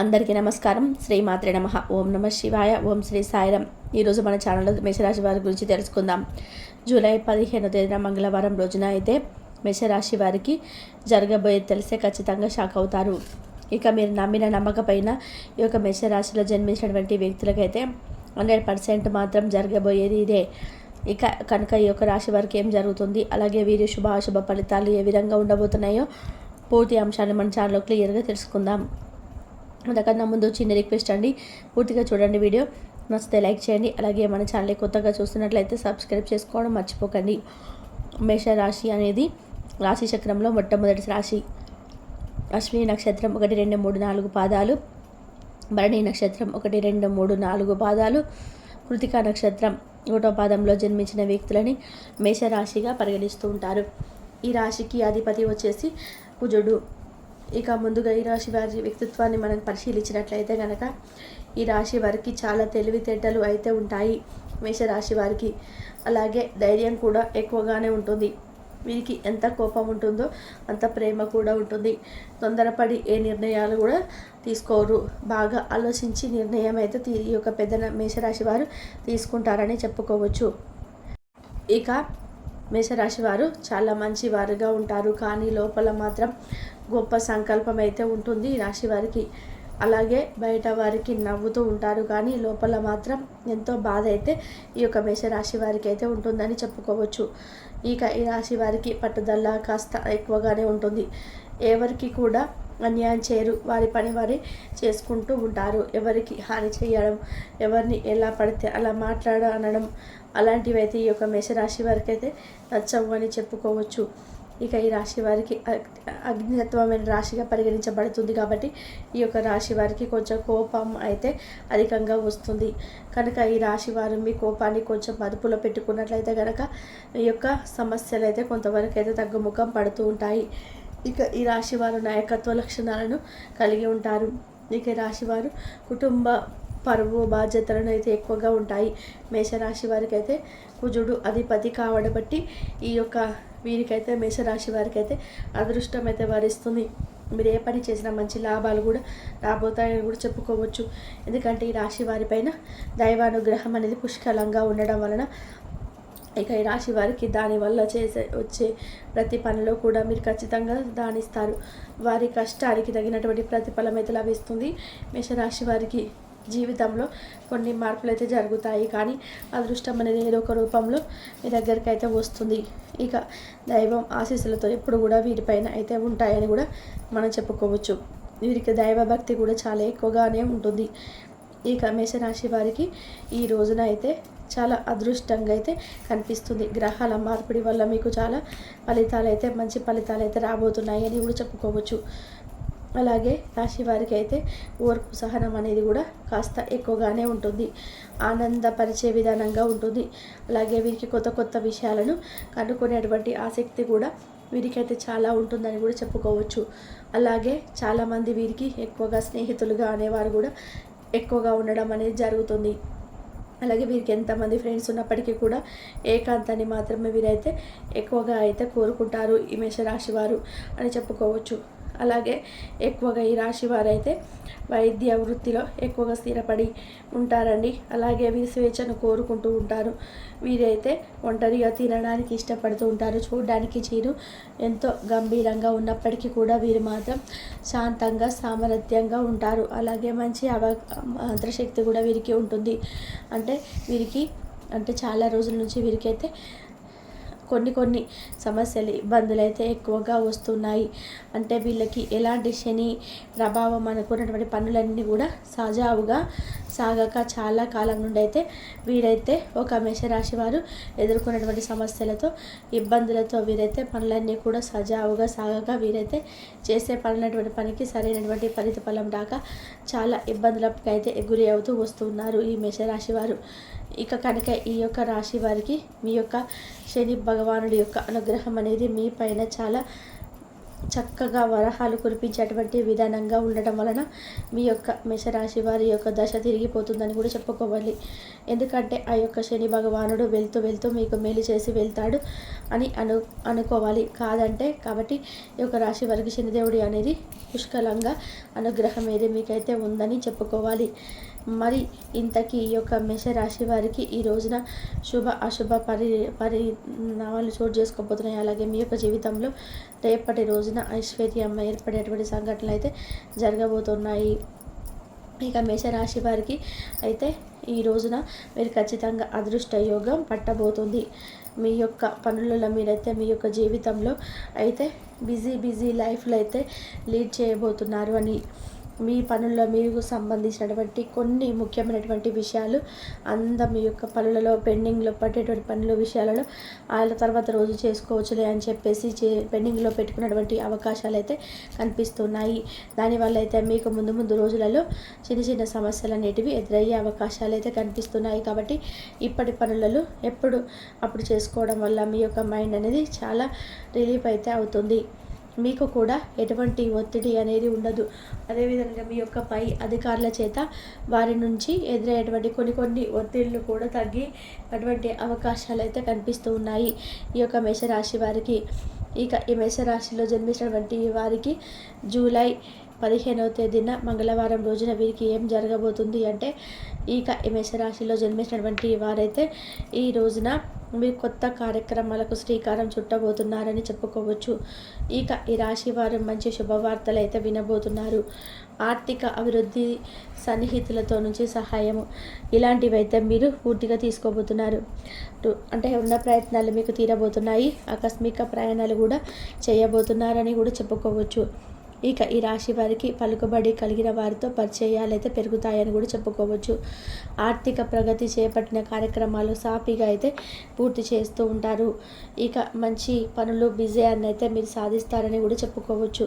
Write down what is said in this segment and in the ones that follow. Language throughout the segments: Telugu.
అందరికీ నమస్కారం. శ్రీ మాత్రే నమ. ఓం నమ శివాయ. ఓం శ్రీ సాయిరం. ఈరోజు మన ఛానల్లో మేషరాశి వారి గురించి తెలుసుకుందాం. జూలై పదిహేనో తేదీన మంగళవారం రోజున అయితే మేషరాశి వారికి జరగబోయేది తెలిసే ఖచ్చితంగా షాక్ అవుతారు. ఇక మీరు నమ్మిన నమ్మకపైన ఈ యొక్క మేషరాశిలో జన్మించినటువంటి వ్యక్తులకైతే హండ్రెడ్ పర్సెంట్ మాత్రం జరగబోయేది ఇదే. ఇక కనుక ఈ యొక్క రాశి వారికి ఏం జరుగుతుంది? అలాగే వీరి శుభ అశుభ ఫలితాలు ఏ విధంగా ఉండబోతున్నాయో పూర్తి అంశాన్ని మన ఛానల్లో క్లియర్గా తెలుసుకుందాం. అంతకన్నా ముందు చిన్న రిక్వెస్ట్ అండి. పూర్తిగా చూడండి వీడియో. నచ్చితే లైక్ చేయండి. అలాగే మన ఛానల్ కొత్తగా చూస్తున్నట్లయితే సబ్స్క్రైబ్ చేసుకోవడం మర్చిపోకండి. మేషరాశి అనేది రాశి చక్రంలో మొట్టమొదటి రాశి. అశ్విని నక్షత్రం ఒకటి రెండు మూడు నాలుగు పాదాలు. భరణి నక్షత్రం ఒకటి రెండు మూడు నాలుగు పాదాలు. కృతికా నక్షత్రం ఒకటో పాదంలో జన్మించిన వ్యక్తులని మేషరాశిగా పరిగణిస్తూ ఉంటారు. ఈ రాశికి అధిపతి వచ్చేసి కుజుడు. ఇక ముందుగా ఈ రాశి వారి వ్యక్తిత్వాన్ని మనం పరిశీలించినట్లయితే కనుక ఈ రాశి వారికి చాలా తెలివితేటలు అయితే ఉంటాయి మేషరాశి వారికి. అలాగే ధైర్యం కూడా ఎక్కువగానే ఉంటుంది. వీరికి ఎంత కోపం ఉంటుందో అంత ప్రేమ కూడా ఉంటుంది. తొందరపడి ఏ నిర్ణయాలు కూడా తీసుకోరు. బాగా ఆలోచించి నిర్ణయం అయితే తీ ఈ యొక్క పెద్ద మేషరాశి వారు తీసుకుంటారని చెప్పుకోవచ్చు. ఇక మేషరాశి వారు చాలా మంచి వారుగా ఉంటారు. కానీ లోపల మాత్రం గొప్ప సంకల్పం అయితే ఉంటుంది ఈ రాశి వారికి. అలాగే బయట వారికి నవ్వుతూ ఉంటారు కానీ లోపల మాత్రం ఎంతో బాధ అయితే ఈ యొక్క మేషరాశి వారికి అయితే ఉంటుందని చెప్పుకోవచ్చు. ఇక ఈ రాశి వారికి పట్టుదల కాస్త ఎక్కువగానే ఉంటుంది. ఎవరికి కూడా అన్యాయం చేయరు. వారి పని వారి చేసుకుంటూ ఉంటారు. ఎవరికి హాని చేయడం ఎవరిని ఎలా పడితే అలా మాట్లాడ అనడం అలాంటివి అయితే ఈ యొక్క మేషరాశి వారికి అయితే నచ్చవు అని చెప్పుకోవచ్చు. ఇక ఈ రాశి వారికి అగ్నితత్వమైన రాశిగా పరిగణించబడుతుంది కాబట్టి ఈ యొక్క రాశి వారికి కొంచెం కోపం అయితే అధికంగా వస్తుంది. కనుక ఈ రాశి వారు మీ కోపాన్ని కొంచెం అదుపులో పెట్టుకున్నట్లయితే కనుక ఈ యొక్క సమస్యలు అయితే కొంతవరకు అయితే తగ్గుముఖం పడుతూ ఉంటాయి. ఇక ఈ రాశి వారు నాయకత్వ లక్షణాలను కలిగి ఉంటారు. ఇక రాశి వారు కుటుంబ పరువు బాధ్యతలను అయితే ఎక్కువగా ఉంటాయి. మేషరాశి వారికి అయితే కుజుడు అధిపతి కావడబట్టి ఈ యొక్క వీరికైతే మేషరాశి వారికి అయితే అదృష్టం అయితే వరిస్తుంది. మీరు ఏ పని చేసినా మంచి లాభాలు కూడా రాబోతాయని కూడా చెప్పుకోవచ్చు. ఎందుకంటే ఈ రాశి వారిపైన దైవానుగ్రహం అనేది పుష్కలంగా ఉండడం వలన ఇక ఈ రాశి వారికి దానివల్ల చేసే వచ్చే ప్రతి పనిలో కూడా మీరు ఖచ్చితంగా దానిస్తారు. వారి కష్టానికి తగినటువంటి ప్రతిఫలం అయితే లభిస్తుంది. మేషరాశి వారికి జీవితంలో కొన్ని మార్పులు అయితే జరుగుతాయి. కానీ అదృష్టం అనేది ఏదో ఒక రూపంలో మీ దగ్గరికి అయితే వస్తుంది. ఇక దైవం ఆశీస్సులతో ఎప్పుడు కూడా వీరిపైన అయితే ఉంటాయని కూడా మనం చెప్పుకోవచ్చు. వీరికి దైవ భక్తి కూడా చాలా ఎక్కువగానే ఉంటుంది. ఇక మేషరాశి వారికి ఈ రోజున అయితే చాలా అదృష్టంగా అయితే కనిపిస్తుంది. గ్రహాల మార్పిడి వల్ల మీకు చాలా ఫలితాలు అయితే మంచి ఫలితాలు అయితే రాబోతున్నాయి అని కూడా చెప్పుకోవచ్చు. అలాగే రాశి వారికి అయితే ఓర్పు సహనం అనేది కూడా కాస్త ఎక్కువగానే ఉంటుంది. ఆనందపరిచే విధానంగా ఉంటుంది. అలాగే వీరికి కొత్త కొత్త విషయాలను కనుక్కునేటువంటి ఆసక్తి కూడా వీరికైతే చాలా ఉంటుందని కూడా చెప్పుకోవచ్చు. అలాగే చాలామంది వీరికి ఎక్కువగా స్నేహితులుగా అనేవారు కూడా ఎక్కువగా ఉండడం అనేది జరుగుతుంది. అలాగే వీరికి ఎంతమంది ఫ్రెండ్స్ ఉన్నప్పటికీ కూడా ఏకాంతాన్ని మాత్రమే వీరైతే ఎక్కువగా అయితే కోరుకుంటారు ఈ మేషరాశి వారు అని చెప్పుకోవచ్చు. అలాగే ఎక్కువగా ఈ రాశి వారైతే వైద్య వృత్తిలో ఎక్కువగా స్థిరపడి ఉంటారండి. అలాగే వీరి స్వేచ్ఛను కోరుకుంటూ ఉంటారు. వీరైతే ఒంటరిగా తినడానికి ఇష్టపడుతూ ఉంటారు. చూడడానికి చీరు ఎంతో గంభీరంగా ఉన్నప్పటికీ కూడా వీరు మాత్రం శాంతంగా సామరస్యంగా ఉంటారు. అలాగే మంచి అవ మంత్రశక్తి కూడా వీరికి ఉంటుంది. అంటే వీరికి అంటే చాలా రోజుల నుంచి వీరికైతే కొన్ని కొన్ని సమస్యలు ఇబ్బందులు అయితే ఎక్కువగా వస్తున్నాయి. అంటే వీళ్ళకి ఎలాంటి శని ప్రభావం అనుకున్నటువంటి పనులన్నీ కూడా సజావుగా సాగక చాలా కాలం నుండి అయితే వీరైతే ఒక మేషరాశి వారు ఎదుర్కొన్నటువంటి సమస్యలతో ఇబ్బందులతో వీరైతే పనులన్నీ కూడా సజావుగా సాగక వీరైతే చేసే పనులటువంటి పనికి సరైనటువంటి ఫలితఫలం రాక చాలా ఇబ్బందులకు అయితే గురి అవుతూ వస్తున్నారు ఈ మేషరాశి వారు. ఇక కనుక ఈ యొక్క రాశి వారికి మీ యొక్క శని భగవానుడి యొక్క అనుగ్రహం అనేది మీ పైన చాలా చక్కగా వరహాలు కురిపించేటువంటి విధానంగా ఉండటం వలన మీ యొక్క మేషరాశి వారి యొక్క దశ తిరిగిపోతుందని కూడా చెప్పుకోవాలి. ఎందుకంటే ఆ యొక్క శని భగవానుడు వెళ్తూ వెళ్తూ మీకు మేలు చేసి వెళ్తాడు అని అను అనుకోవాలి. కాదంటే కాబట్టి ఈ యొక్క రాశి వారికి శనిదేవుడి అనేది పుష్కలంగా అనుగ్రహం ఏది మీకైతే ఉందని చెప్పుకోవాలి. మరి ఇంతకీ ఈ యొక్క మేషరాశి వారికి ఈ రోజున శుభ అశుభ పరి పరిణామాలు చోటు చేసుకోబోతున్నాయి? అలాగే మీ యొక్క జీవితంలో రేపటి రోజున ఐశ్వర్యం ఏర్పడేటువంటి సంఘటనలు అయితే జరగబోతున్నాయి. ఇక మేషరాశి వారికి అయితే ఈ రోజున మీరు ఖచ్చితంగా అదృష్ట యోగం పట్టబోతుంది. మీ యొక్క పనులలో మీరైతే మీ యొక్క జీవితంలో అయితే బిజీ బిజీ లైఫ్లో అయితే లీడ్ చేయబోతున్నారు అని మీ పనుల్లో మీకు సంబంధించినటువంటి కొన్ని ముఖ్యమైనటువంటి విషయాలు అంద మీ యొక్క పనులలో పెండింగ్లో పట్టేటువంటి పనుల విషయాలలో వాళ్ళ తర్వాత రోజు చేసుకోవచ్చులే అని చెప్పేసి చే పెండింగ్లో పెట్టుకున్నటువంటి అవకాశాలు అయితే కనిపిస్తున్నాయి. దానివల్ల అయితే మీకు ముందు ముందు రోజులలో చిన్న చిన్న సమస్యలు అనేటివి ఎదురయ్యే అవకాశాలు అయితే కనిపిస్తున్నాయి. కాబట్టి ఇప్పటి పనులలో ఎప్పుడు అప్పుడు చేసుకోవడం వల్ల మీ యొక్క మైండ్ అనేది చాలా రిలీఫ్ అయితే అవుతుంది. మీకు కూడా ఎటువంటి ఒత్తిడి అనేది ఉండదు. అదేవిధంగా మీ యొక్క పై అధికారుల చేత వారి నుంచి ఎదురయ్యేటువంటి కొన్ని కొన్ని ఒత్తిళ్ళు కూడా తగ్గి అటువంటి అవకాశాలు అయితే కనిపిస్తూ ఉన్నాయి. ఈ యొక్క మేషరాశి వారికి. ఇక ఈ మేషరాశిలో జన్మించినటువంటి వారికి జూలై పదిహేనవ తేదీన మంగళవారం రోజున వీరికి ఏం జరగబోతుంది అంటే ఇక ఈ మేషరాశిలో జన్మించినటువంటి వారైతే ఈ రోజున మీరు కొత్త కార్యక్రమాలకు శ్రీకారం చుట్టబోతున్నారని చెప్పుకోవచ్చు. ఇక ఈ రాశి వారు మంచి శుభవార్తలు అయితే వినబోతున్నారు. ఆర్థిక అభివృద్ధి సన్నిహితులతో నుంచి సహాయము ఇలాంటివైతే మీరు పూర్తిగా తీసుకోబోతున్నారు. అంటే ఉన్న ప్రయత్నాలు మీకు తీరబోతున్నాయి. ఆకస్మిక ప్రయాణాలు కూడా చేయబోతున్నారని కూడా చెప్పుకోవచ్చు. ఇక ఈ రాశి వారికి పలుకుబడి కలిగిన వారితో పరిచయాలు అయితే పెరుగుతాయని కూడా చెప్పుకోవచ్చు. ఆర్థిక ప్రగతి చేపట్టిన కార్యక్రమాలు సాఫీగా అయితే పూర్తి చేస్తూ ఉంటారు. ఇక మంచి పనులు విజయాన్ని అయితే మీరు సాధిస్తారని కూడా చెప్పుకోవచ్చు.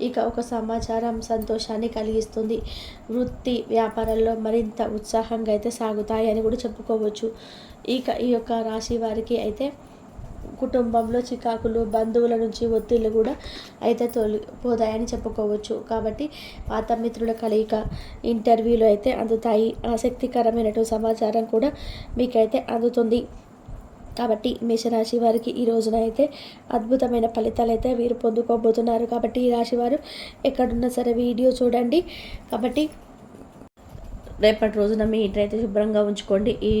ఇక ఒక సమాచారం సంతోషాన్ని కలిగిస్తుంది. వృత్తి వ్యాపారాల్లో మరింత ఉత్సాహంగా అయితే సాగుతాయని కూడా చెప్పుకోవచ్చు. ఇక ఈ యొక్క రాశి వారికి అయితే కుటుంబంలో చికాకులు బంధువుల నుంచి ఒత్తిళ్ళు కూడా అయితే తొలిపోతాయని చెప్పుకోవచ్చు. కాబట్టి పాత మిత్రుల కలయిక ఇంటర్వ్యూలు అయితే అందుతాయి. ఆసక్తికరమైనటువంటి సమాచారం కూడా మీకైతే అందుతుంది. కాబట్టి మేషరాశి వారికి ఈ రోజున అయితే అద్భుతమైన ఫలితాలు అయితే వీరు పొందుకోబోతున్నారు. కాబట్టి ఈ రాశి వారు ఎక్కడున్నా సరే వీడియో చూడండి. కాబట్టి రేపటి రోజున మీ ఇంటిని అయితే శుభ్రంగా ఉంచుకోండి. ఈ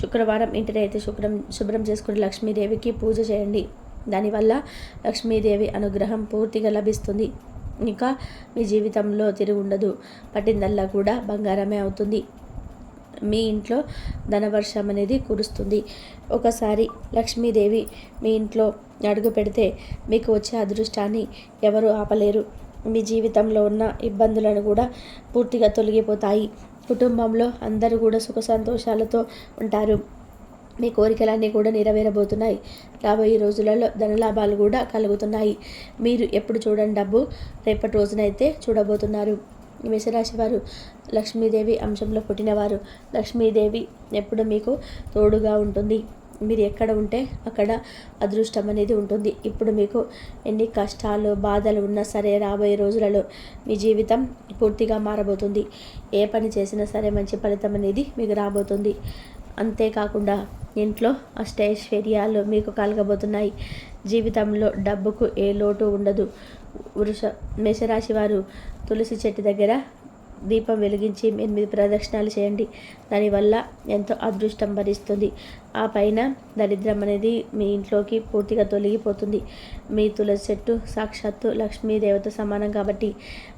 శుక్రవారం ఇంటిని అయితే శుభ్రం శుభ్రం చేసుకుని లక్ష్మీదేవికి పూజ చేయండి. దానివల్ల లక్ష్మీదేవి అనుగ్రహం పూర్తిగా లభిస్తుంది. ఇంకా మీ జీవితంలో తిరుగు ఉండదు. పట్టిందల్లా కూడా బంగారమే అవుతుంది. మీ ఇంట్లో ధనవర్షం అనేది కురుస్తుంది. ఒకసారి లక్ష్మీదేవి మీ ఇంట్లో అడుగు పెడితే మీకు వచ్చే అదృష్టాన్ని ఎవరు ఆపలేరు. మీ జీవితంలో ఉన్న ఇబ్బందులను కూడా పూర్తిగా తొలగిపోతాయి. కుటుంబంలో అందరూ కూడా సుఖ సంతోషాలతో ఉంటారు. మీ కోరికలన్నీ కూడా నెరవేరబోతున్నాయి. రాబోయే రోజులలో ధనలాభాలు కూడా కలుగుతున్నాయి. మీరు ఎప్పుడు చూడండి డబ్బు రేపటి రోజునైతే చూడబోతున్నారు. మేషరాశి వారు లక్ష్మీదేవి అంశంలో పుట్టినవారు. లక్ష్మీదేవి ఎప్పుడు మీకు తోడుగా ఉంటుంది. మీరు ఎక్కడ ఉంటే అక్కడ అదృష్టం అనేది ఉంటుంది. ఇప్పుడు మీకు ఎన్ని కష్టాలు బాధలు ఉన్నా సరే రాబోయే రోజులలో మీ జీవితం పూర్తిగా మారబోతుంది. ఏ పని చేసినా సరే మంచి ఫలితం అనేది మీకు రాబోతుంది. అంతేకాకుండా ఇంట్లో అష్టైశ్వర్యాలు మీకు కలగబోతున్నాయి. జీవితంలో డబ్బుకు ఏ లోటు ఉండదు. వృష మేషరాశి వారు తులసి చెట్టు దగ్గర దీపం వెలిగించి ఎనిమిది ప్రదక్షిణాలు చేయండి. దానివల్ల ఎంతో అదృష్టం భరిస్తుంది. ఆ పైన దరిద్రం అనేది మీ ఇంట్లోకి పూర్తిగా తొలగిపోతుంది. మీ తులసి చెట్టు సాక్షాత్తు లక్ష్మీదేవత సమానం కాబట్టి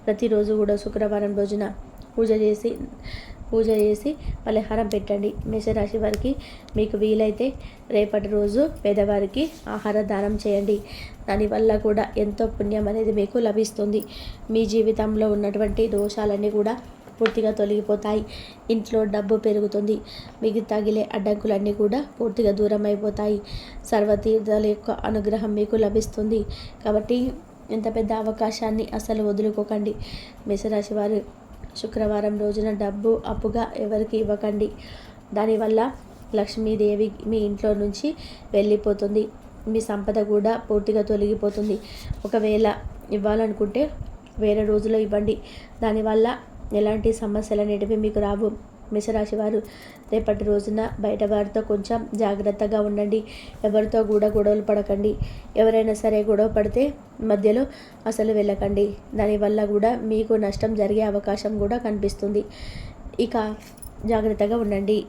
ప్రతిరోజు కూడా శుక్రవారం రోజున పూజ చేసి పూజ చేసి పలహారం పెట్టండి. మేషరాశి వారికి మీకు వీలైతే రేపటి రోజు పేదవారికి ఆహార దానం చేయండి. దానివల్ల కూడా ఎంతో పుణ్యం అనేది మీకు లభిస్తుంది. మీ జీవితంలో ఉన్నటువంటి దోషాలన్నీ కూడా పూర్తిగా తొలగిపోతాయి. ఇంట్లో డబ్బు పెరుగుతుంది. మీకు తగిలే అడ్డంకులన్నీ కూడా పూర్తిగా దూరం అయిపోతాయి. సర్వతీర్థాల యొక్క అనుగ్రహం మీకు లభిస్తుంది. కాబట్టి ఇంత పెద్ద అవకాశాన్ని అసలు వదులుకోకండి. మేషరాశి వారు శుక్రవారం రోజున డబ్బు అప్పుగా ఎవరికి ఇవ్వకండి. దానివల్ల లక్ష్మీదేవి మీ ఇంట్లో నుంచి వెళ్ళిపోతుంది. మీ సంపద కూడా పూర్తిగా తొలగిపోతుంది. ఒకవేళ ఇవ్వాలనుకుంటే వేరే రోజులో ఇవ్వండి. దానివల్ల ఎలాంటి సమస్యలు అనేటివి మీకు రావు. మేషరాశి వారు రేపటి రోజున బయట వారితో కొంచెం జాగ్రత్తగా ఉండండి. ఎవరితో కూడా గొడవలు పడకండి. ఎవరైనా సరే గొడవ పడితే మధ్యలో అసలు వెళ్ళకండి. దానివల్ల కూడా మీకు నష్టం జరిగే అవకాశం కూడా కనిపిస్తుంది. ఇక జాగ్రత్తగా ఉండండి.